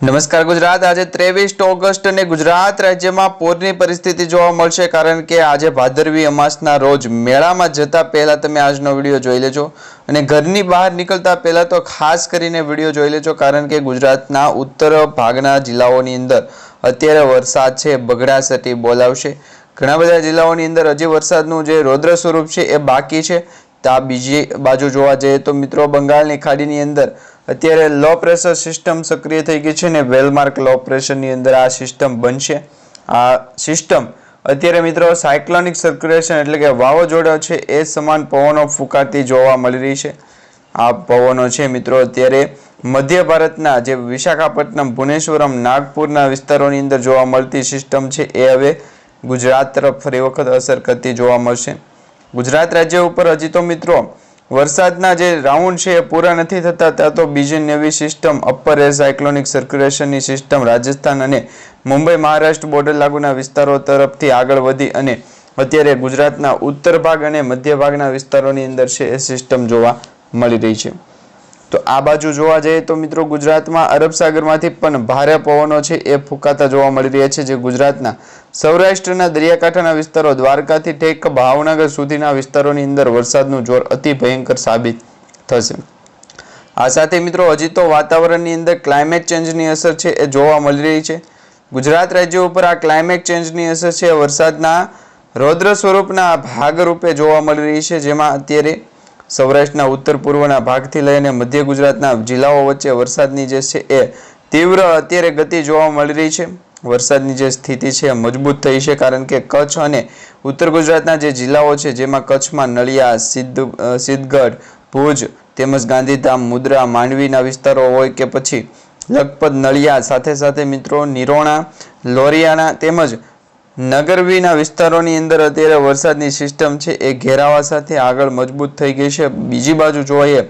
નમસ્કાર ગુજરાત. આજે ત્રેવીસ ઓગસ્ટ અને ગુજરાત રાજ્યમાં પૂરની પરિસ્થિતિ જોવા મળશે કારણ કે આજે ભાદરવી અમાસના રોજ મેળામાં જતા પહેલાં તમે આજનો વીડિયો જોઈ લેજો અને ઘરની બહાર નીકળતા પહેલાં તો ખાસ કરીને વીડિયો જોઈ લેજો કારણ કે ગુજરાતના ઉત્તર ભાગના જિલ્લાઓની અંદર અત્યારે વરસાદ છે, બગડાસટી બોલાવશે. ઘણા બધા જિલ્લાઓની અંદર હજી વરસાદનું જે રૌદ્ર સ્વરૂપ છે એ બાકી છે. ત્યાં બીજી બાજુ જોવા જઈએ તો મિત્રો બંગાળની ખાડીની અંદર અત્યારે લો પ્રેશર સિસ્ટમ સક્રિય થઈ ગઈ છે ને વેલમાર્ક લો પ્રેશરની અંદર આ સિસ્ટમ બનશે. આ સિસ્ટમ અત્યારે મિત્રો સાયક્લોનિક સર્ક્યુલેશન એટલે કે વાવાઝોડા છે એ સમાન પવનો ફૂંકાતી જોવા મળી રહી છે. આ પવનો છે મિત્રો અત્યારે મધ્ય ભારતના જે વિશાખાપટ્ટનમ, ભુવનેશ્વરમ, નાગપુરના વિસ્તારોની અંદર જોવા મળતી સિસ્ટમ છે એ હવે ગુજરાત તરફ ફરી વખત અસર કરતી જોવા મળશે. ગુજરાત રાજ્ય ઉપર હજી તો મિત્રો વરસાદના જે રાઉન્ડ છે એ પૂરા નથી થતા, ત્યાં તો બીજી નવી સિસ્ટમ અપર એર સાયક્લોનિક સર્ક્યુલેશનની સિસ્ટમ રાજસ્થાન અને મુંબઈ મહારાષ્ટ્ર બોર્ડર લાગુના વિસ્તારો તરફથી આગળ વધી અને અત્યારે ગુજરાતના ઉત્તર ભાગ અને મધ્ય ભાગના વિસ્તારોની અંદર છે એ સિસ્ટમ જોવા મળી રહી છે. તો આ બાજુ જોવા જઈએ તો મિત્રો ગુજરાતમાં અરબ સાગરમાંથી પણ ભારે પવનો છે એ ફૂંકાતા જોવા મળી રહ્યા છે, જે ગુજરાતના સૌરાષ્ટ્રના દરિયાકાંઠાના વિસ્તારો દ્વારકાથી ઠેક ભાવનગર સુધીના વિસ્તારોની અંદર વરસાદનું જોર અતિ ભયંકર સાબિત થશે. આ સાથે મિત્રો હજી તો વાતાવરણની અંદર ક્લાઇમેટ ચેન્જની અસર છે એ જોવા મળી રહી છે. ગુજરાત રાજ્ય ઉપર આ ક્લાઇમેટ ચેન્જની અસર છે વરસાદના રૌદ્ર સ્વરૂપના ભાગરૂપે જોવા મળી રહી છે, જેમાં અત્યારે સૌરાષ્ટ્રના ઉત્તર પૂર્વના ભાગથી લઈને મધ્ય ગુજરાતના જિલ્લાઓ વચ્ચે વરસાદની જે છે એ તીવ્ર અત્યારે ગતિ જોવા મળી રહી છે. વરસાદની જે સ્થિતિ છે મજબૂત થઈ છે, કારણ કે કચ્છ અને ઉત્તર ગુજરાતના જે જિલ્લાઓ છે, જેમાં કચ્છમાં નળિયા, સિદ્ધ સિદ્ધગઢ, ભુજ તેમજ ગાંધીધામ, મુદ્રા, માંડવીના વિસ્તારો હોય કે પછી લખપત, નળિયા સાથે સાથે મિત્રો નિરોણા લોરિયાણા તેમજ નગરવીના વિસ્તારોની અંદર અત્યારે વરસાદની સિસ્ટમ છે એ ઘેરાવા સાથે આગળ મજબૂત થઈ ગઈ છે. બીજી બાજુ જોઈએ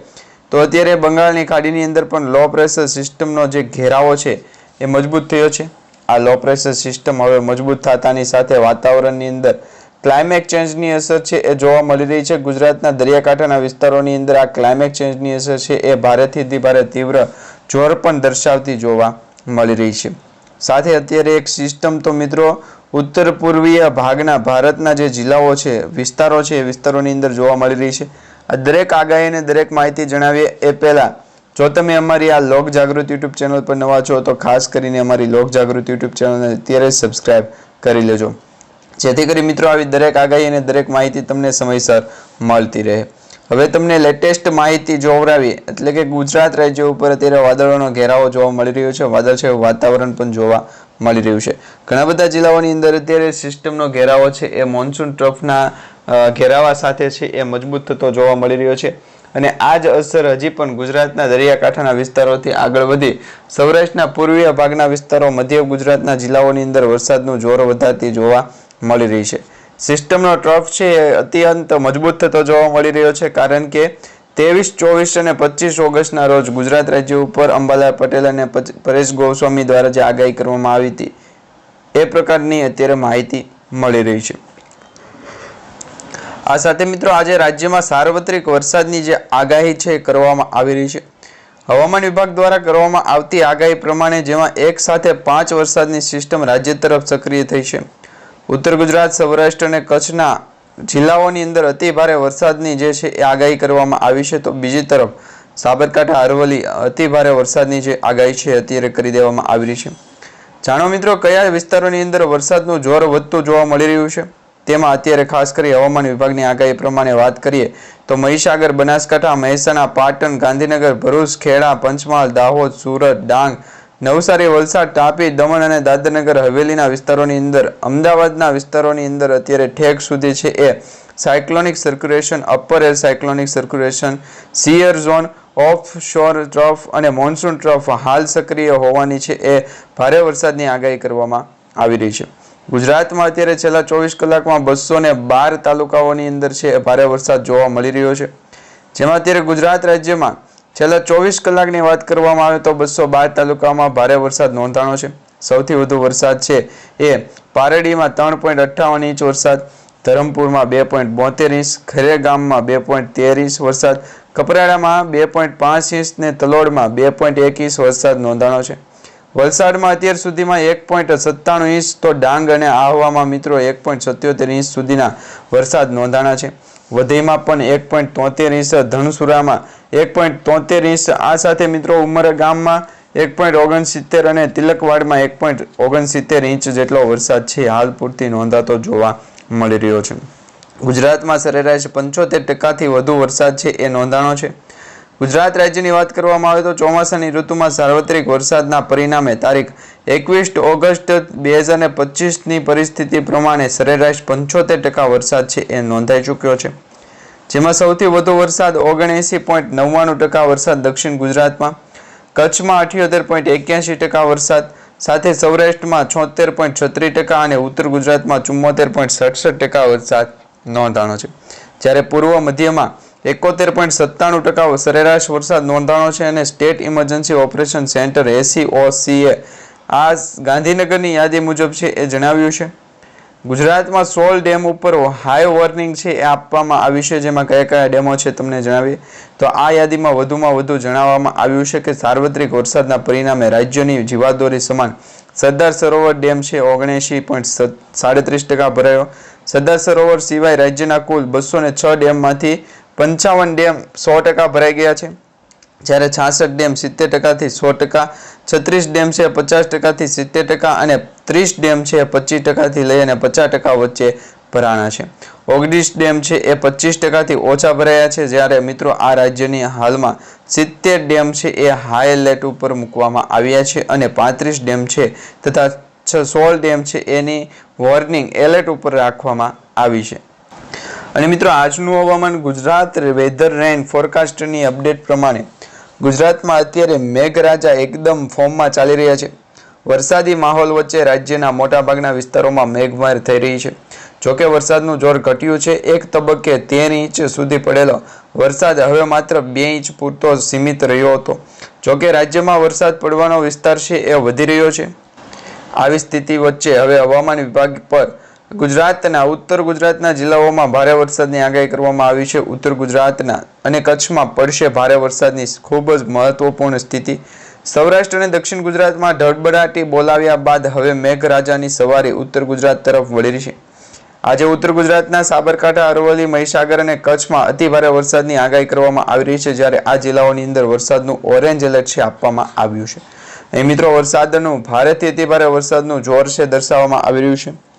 તો અત્યારે બંગાળની ખાડીની અંદર પણ લો પ્રેશર સિસ્ટમનો જે ઘેરાવો છે એ મજબૂત થયો છે. આ લો પ્રેશર સિસ્ટમ હવે મજબૂત થતાની સાથે વાતાવરણની અંદર ક્લાઇમેટ ચેન્જની અસર છે એ જોવા મળી રહી છે. ગુજરાતના દરિયાકાંઠાના વિસ્તારોની અંદર આ ક્લાઇમેટ ચેન્જની અસર છે એ ભારેથી ભારે તીવ્ર જોર પણ દર્શાવતી જોવા મળી રહી છે. સાથે અત્યારે એક સિસ્ટમ તો મિત્રો ઉત્તર પૂર્વીય ભાગના ભારતના જે જિલ્લાઓ છે, વિસ્તારો છે એ વિસ્તારોની અંદર જોવા મળી રહી છે. આ દરેક આગાહી અને દરેક માહિતી જણાવીએ એ પહેલાં જો તમે અમારી આ લોક જાગૃતિ યુટ્યુબ ચેનલ પર નવા છો, તો ખાસ કરીને અમારી લોક જાગૃતિ યુટ્યુબ ચેનલને અત્યારે જ સબસ્ક્રાઇબ કરી લેજો. જેથી કરી મિત્રો આવી દરેક આગાહી અને દરેક માહિતી તમને સમયસર મળતી રહે. હવે તમને લેટેસ્ટ માહિતી જોવરાવી એટલે કે ગુજરાત રાજ્ય ઉપર અત્યારે વાદળોનો ઘેરાવો જોવા મળી રહ્યો છે, વાદળ છે, વાતાવરણ પણ જોવા મળી રહ્યું છે. ઘણા બધા જિલ્લાઓની અંદર અત્યારે સિસ્ટમનો ઘેરાવો છે, એ મોન્સૂન ટ્રફના ઘેરાવા સાથે છે, એ મજબૂત થતો જોવા મળી રહ્યો છે. અને આ જ અસર હજી પણ ગુજરાતના દરિયાકાંઠાના વિસ્તારોથી આગળ વધી. સૌરાષ્ટ્રના પૂર્વીય ભાગના વિસ્તારો મધ્ય ગુજરાતના જિલ્લાઓની અંદર વરસાદનું જોર વધારતી જોવા મળી રહી છે. સિસ્ટમનો ટ્રફ છે એ અત્યંત મજબૂત થતો જોવા મળી રહ્યો છે, કારણ કે ત્રેવીસ, ચોવીસ અને પચીસ ઓગસ્ટના રોજ ગુજરાત રાજ્ય ઉપર અંબાલાલ પટેલ અને પરેશ ગોસ્વામી દ્વારા જે આગાહી કરવામાં આવી હતી, એ પ્રકારની અત્યારે માહિતી મળી રહી છે. આ સાથે મિત્રો આજે રાજ્યમાં સાર્વત્રિક વરસાદની જે આગાહી છે કરવામાં આવી રહી છે. હવામાન વિભાગ દ્વારા કરવામાં આવતી આગાહી પ્રમાણે જેમાં એક સાથે પાંચ વરસાદની સિસ્ટમ રાજ્ય તરફ સક્રિય થઈ છે. ઉત્તર ગુજરાત, સૌરાષ્ટ્ર અને કચ્છના જિલ્લાઓની અંદર અતિ ભારે વરસાદની જે છે એ આગાહી કરવામાં આવી છે. તો બીજી તરફ સાબરકાંઠા, અરવલ્લી અતિ ભારે વરસાદની જે આગાહી છે અત્યારે કરી દેવામાં આવી રહી છે. જાણો મિત્રો, કયા વિસ્તારોની અંદર વરસાદનું જોર વધતું જોવા મળી રહ્યું છે? તેમાં અત્યારે ખાસ કરી હવામાન વિભાગની આગાહી પ્રમાણે વાત કરીએ, તો મહીસાગર, બનાસકાંઠા, મહેસાણા, પાટણ, ગાંધીનગર, ભરૂચ, ખેડા, પંચમહાલ, દાહોદ, સુરત, ડાંગ, નવસારી, વલસાડ, તાપી, દમણ અને દાદરનગર હવેલીના વિસ્તારોની અંદર, અમદાવાદના વિસ્તારોની અંદર અત્યારે ઠેક સુધી છે એ cyclonic circulation, upper air cyclonic circulation, shear zone offshore trough અને મોન્સૂન ટ્રફ હાલ સક્રિય હોવાની છે એ ભારે વરસાદની આગાહી કરવામાં આવી રહી છે. ગુજરાતમાં અત્યારે છેલ્લા ચોવીસ કલાકમાં બસો ને બાર તાલુકાઓની અંદર છે ભારે વરસાદ જોવા મળી રહ્યો છે. જેમાં અત્યારે ગુજરાત રાજ્યમાં છેલ્લા ચોવીસ કલાકની વાત કરવામાં આવે તો બસો બાર તાલુકામાં ભારે વરસાદ નોંધાણો છે. સૌથી વધુ વરસાદ છે એ પારડીમાં ત્રણ પોઈન્ટ અઠ્ઠાવન ઇંચ વરસાદ, ધરમપુરમાં બે પોઈન્ટ બોતેર ઇંચ, ખરેગામમાં બે પોઈન્ટ તેર ઇંચ વરસાદ, કપરાડામાં બે પોઈન્ટ પાંચ ઇંચ ને તલોડમાં બે પોઈન્ટ એક ઇંચ વરસાદ નોંધાણો છે. વલસાડમાં અત્યાર સુધીમાં એક પોઈન્ટ સત્તાણું ઇંચ તો ડાંગ અને આહવામાં મિત્રો એક પોઈન્ટ સત્યોતેર ઇંચ સુધીના વરસાદ નોંધાણા છે. વધઈમાં પણ એક પોઈન્ટ તોતેર ઇંચ ધનસુરામાં એક પોઈન્ટ તોતેર ઇંચ આ સાથે મિત્રો ઉમરા ગામમાં એક પોઈન્ટ ઓગણસિત્તેર અને તિલકવાડમાં એક પોઈન્ટ ઓગણસિત્તેર ઇંચ જેટલો વરસાદ છે હાલ પૂરતી નોંધાતો જોવા મળી રહ્યો છે. ગુજરાતમાં સરેરાશ પંચોતેર ટકાથી વધુ વરસાદ છે એ નોંધાણો છે. ગુજરાત રાજ્યની વાત કરવામાં આવે તો ચોમાસાની ઋતુમાં સાર્વત્રિક વરસાદના પરિણામે તારીખ એકવીસ ઓગસ્ટ બે હજાર પચીસની પરિસ્થિતિ પ્રમાણે સરેરાશ પંચોતેર ટકા વરસાદ છે એ નોંધાઈ ચૂક્યો છે. જેમાં સૌથી વધુ વરસાદ ઓગણએંસી પોઈન્ટ નવ્વાણું ટકા વરસાદ દક્ષિણ ગુજરાતમાં, કચ્છમાં અઠ્યોતેર પોઈન્ટ એક્યાસી ટકા વરસાદ, સાથે સૌરાષ્ટ્રમાં છોતેર પોઈન્ટ છત્રીસ ટકા અને ઉત્તર ગુજરાતમાં ચુમ્મોતેર પોઈન્ટ સડસઠ ટકા વરસાદ નોંધાણો છે. જ્યારે પૂર્વ મધ્યમાં એકોતેર પોઈન્ટ સત્તાણું ટકા સરેરાશ વરસાદ નોંધાણો છે અને સ્ટેટ ઇમરજન્સી ઓપરેશન સેન્ટર એસીઓસીએ આ ગાંધીનગરની યાદી મુજબ છે એ જણાવ્યું છે. ગુજરાતમાં સોળ ડેમ ઉપર હાઈ વોર્નિંગ છે એ આપવામાં આવ્યું છે, જેમાં કયા કયા ડેમો છે તમને જણાવીએ. તો આ યાદીમાં વધુમાં વધુ જણાવવામાં આવ્યું છે કે સાર્વત્રિક વરસાદના પરિણામે રાજ્યની જીવાદોરી સમાન. સરદાર સરોવર ડેમ છે ઓગણએંશી પોઈન્ટ સાડત્રીસ ટકા ભરાયો. સરદાર સરોવર સિવાય રાજ્યના કુલ બસો ને છ ડેમમાંથી પંચાવન ડેમ સો ટકા ભરાઈ ગયા છે. જ્યારે છાસઠ ડેમ સિત્તેર ટકાથી સો ટકા, છત્રીસ ડેમ છે પચાસ ટકાથી સિત્તેર ટકા અને ત્રીસ ડેમ છે પચીસ ટકાથી લઈ અને પચાસ ટકા વચ્ચે ભરાણા છે. ઓગણીસ ડેમ છે એ પચીસ ટકાથી ઓછા ભરાયા છે. જ્યારે મિત્રો આ રાજ્યની હાલમાં સિત્તેર ડેમ છે એ હાઈ એલર્ટ ઉપર મૂકવામાં આવ્યા છે અને પાંત્રીસ ડેમ છે તથા છ સોળ ડેમ છે એની વોર્નિંગ એલર્ટ ઉપર રાખવામાં આવી છે. અને મિત્રો, આજનું હવામાન ગુજરાત વેધર રેન ફોરકાસ્ટની અપડેટ પ્રમાણે ગુજરાતમાં અત્યારે મેઘરાજા એકદમ ફોર્મમાં ચાલી રહ્યા છે. વરસાદી માહોલ વચ્ચે રાજ્યના મોટાભાગના વિસ્તારોમાં મેઘમાર થઈ રહી છે. જોકે વરસાદનું જોર ઘટ્યું છે, એક તબક્કે તેર ઇંચ સુધી પડેલો વરસાદ હવે માત્ર બે ઇંચ પૂરતો સીમિત રહ્યો હતો. જોકે રાજ્યમાં વરસાદ પડવાનો વિસ્તાર છે એ વધી રહ્યો છે. આવી સ્થિતિ વચ્ચે હવે હવામાન વિભાગ પર ગુજરાતના, ઉત્તર ગુજરાતના જિલ્લાઓમાં ભારે વરસાદની આગાહી કરવામાં આવી છે. ઉત્તર ગુજરાતના અને કચ્છમાં પડશે ભારે વરસાદની ખૂબ જ મહત્વપૂર્ણ સ્થિતિ. સૌરાષ્ટ્ર અને દક્ષિણ ગુજરાતમાં ધડબડાટી બોલાવ્યા બાદ હવે મેઘરાજાની સવારી ઉત્તર ગુજરાત તરફ વળી છે. આજે ઉત્તર ગુજરાતના સાબરકાંઠા, અરવલ્લી, મહીસાગર અને કચ્છમાં અતિભારે વરસાદની આગાહી કરવામાં આવી રહી છે, જ્યારે આ જિલ્લાઓની અંદર વરસાદનું ઓરેન્જ એલર્ટ છે આપવામાં આવ્યું છે. મિત્રો, વરસાદનું, ભારેથી અતિભારે વરસાદનું જોર છે દર્શાવવામાં આવી રહ્યું છે.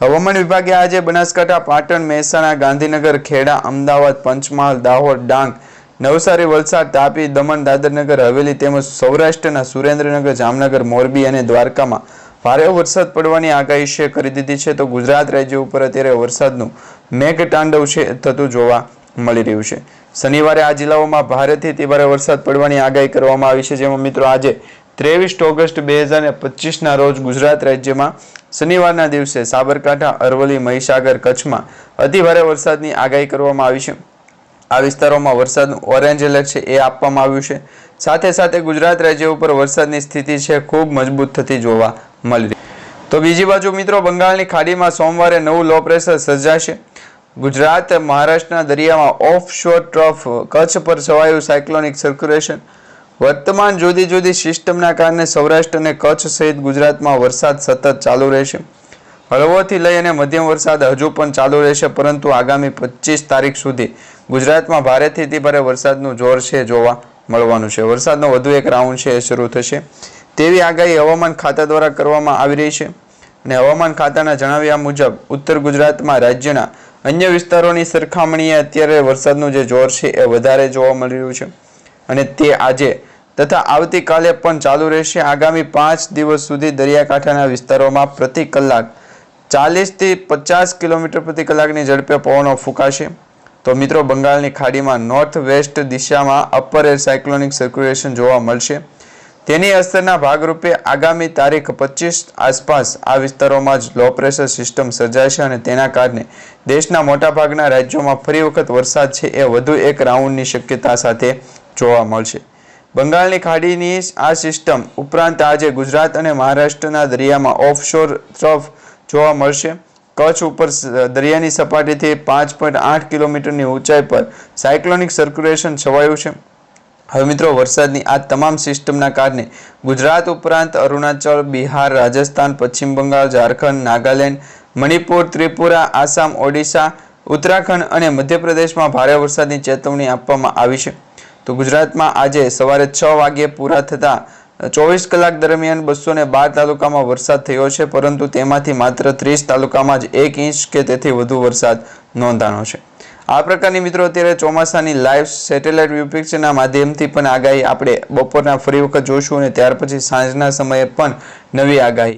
હવામાન વિભાગે આજે બનાસકાંઠા, પાટણ, મહેસાણા, ગાંધીનગર, ખેડા, અમદાવાદ, પંચમહાલ, દાહોદ, ડાંગ, નવસારી, વલસાડ, તાપી, દમણ, દાદરનગર, હવેલી તેમજ સૌરાષ્ટ્રના સુરેન્દ્રનગર, જામનગર, મોરબી અને દ્વારકામાં ભારે વરસાદ પડવાની આગાહી છે કરી દીધી છે. તો ગુજરાત રાજ્ય ઉપર અત્યારે વરસાદનું મેઘતાંડવ છે થતું જોવા મળી રહ્યું છે. શનિવારે આ જિલ્લાઓમાં ભારેથી અતિભારે વરસાદ પડવાની આગાહી કરવામાં આવી છે. જેમાં મિત્રો આજે ત્રેવીસ ઓગસ્ટ બે હજાર પચીસના રોજ ગુજરાત રાજ્યમાં શનિવારના દિવસે સાબરકાંઠા, અરવલ્લી, મહીસાગર કચ્છમાં અતિભારે વરસાદની આગાહી કરવામાં આવી છે. આ વિસ્તારોમાં વરસાદનું ઓરેન્જ એલર્ટ છે એ આપવામાં આવ્યું છે. સાથે સાથે ગુજરાત રાજ્ય ઉપર વરસાદની સ્થિતિ છે ખૂબ મજબૂત થતી જોવા મળી રહી. તો બીજી બાજુ મિત્રો, બંગાળની ખાડીમાં સોમવારે નવું લો પ્રેશર સર્જાશે. ગુજરાત, મહારાષ્ટ્રના દરિયામાં ઓફ શોર ટ્રફ કચ્છ પર છવાયું સાયક્લોનિક સર્ક્યુલેશન વર્તમાન જુદી જુદી સિસ્ટમના કારણે સૌરાષ્ટ્ર અને કચ્છ સહિત ગુજરાતમાં વરસાદ સતત ચાલુ રહેશે. હળવોથી લઈ અને મધ્યમ વરસાદ હજુ પણ ચાલુ રહેશે, પરંતુ આગામી પચીસ તારીખ સુધી ગુજરાતમાં ભારેથી અતિભારે વરસાદનું જોર છે જોવા મળવાનું છે. વરસાદનો વધુ એક રાઉન્ડ છે એ શરૂ થશે. તેવી આગાહી હવામાન ખાતા દ્વારા કરવામાં આવી રહી છે અને હવામાન ખાતાના જણાવ્યા મુજબ, ઉત્તર ગુજરાતમાં રાજ્યના અન્ય વિસ્તારોની સરખામણીએ અત્યારે વરસાદનું જે જોર છે એ વધારે જોવા મળી રહ્યું છે. અને તે આજે તથા આવતીકાલે પણ ચાલુ રહેશે. આગામી પાંચ દિવસ સુધી દરિયાકાંઠાના વિસ્તારોમાં પ્રતિ કલાક ચાલીસથી પચાસ કિલોમીટર પ્રતિ કલાકની ઝડપે પવનો ફૂંકાશે. તો મિત્રો, બંગાળની ખાડીમાં નોર્થ વેસ્ટ દિશામાં અપર એર સાયક્લોનિક સર્ક્યુલેશન જોવા મળશે. તેની અસરના ભાગરૂપે આગામી તારીખ પચીસ આસપાસ આ વિસ્તારોમાં જ લો પ્રેશર સિસ્ટમ સર્જાશે અને તેના કારણે દેશના મોટાભાગના રાજ્યોમાં ફરી વખત વરસાદ છે એ વધુ એક રાઉન્ડની શક્યતા સાથે જોવા મળશે. બંગાળની ખાડીની આ સિસ્ટમ ઉપરાંત આજે ગુજરાત અને મહારાષ્ટ્રના દરિયામાં ઓફશોર ટ્રફ જોવા મળશે. કચ્છ ઉપર દરિયાની સપાટીથી પાંચ પોઈન્ટ આઠ કિલોમીટરની ઊંચાઈ પર સાયક્લોનિક સર્ક્યુલેશન છવાયું છે. હવે મિત્રો, વરસાદની આ તમામ સિસ્ટમના કારણે ગુજરાત ઉપરાંત અરુણાચલ, બિહાર, રાજસ્થાન, પશ્ચિમ બંગાળ, ઝારખંડ, નાગાલેન્ડ, મણિપુર, ત્રિપુરા, આસામ, ઓડિશા, ઉત્તરાખંડ અને મધ્યપ્રદેશમાં ભારે વરસાદની ચેતવણી આપવામાં આવી છે. તો ગુજરાતમાં આજે સવારે છ વાગ્યે પૂરા થતા ચોવીસ કલાક દરમિયાન બસો ને બાર તાલુકામાં વરસાદ થયો છે, પરંતુ તેમાંથી માત્ર ત્રીસ તાલુકામાં જ એક ઇંચ કે તેથી વધુ વરસાદ નોંધાણો છે. આ પ્રકારની મિત્રો અત્યારે ચોમાસાની લાઈવ સેટેલાઇટ વ્યૂ પિક્ચરના માધ્યમથી પણ આગાહી આપણે બપોરના ફરી વખત જોશું અને ત્યાર પછી સાંજના સમયે પણ નવી આગાહી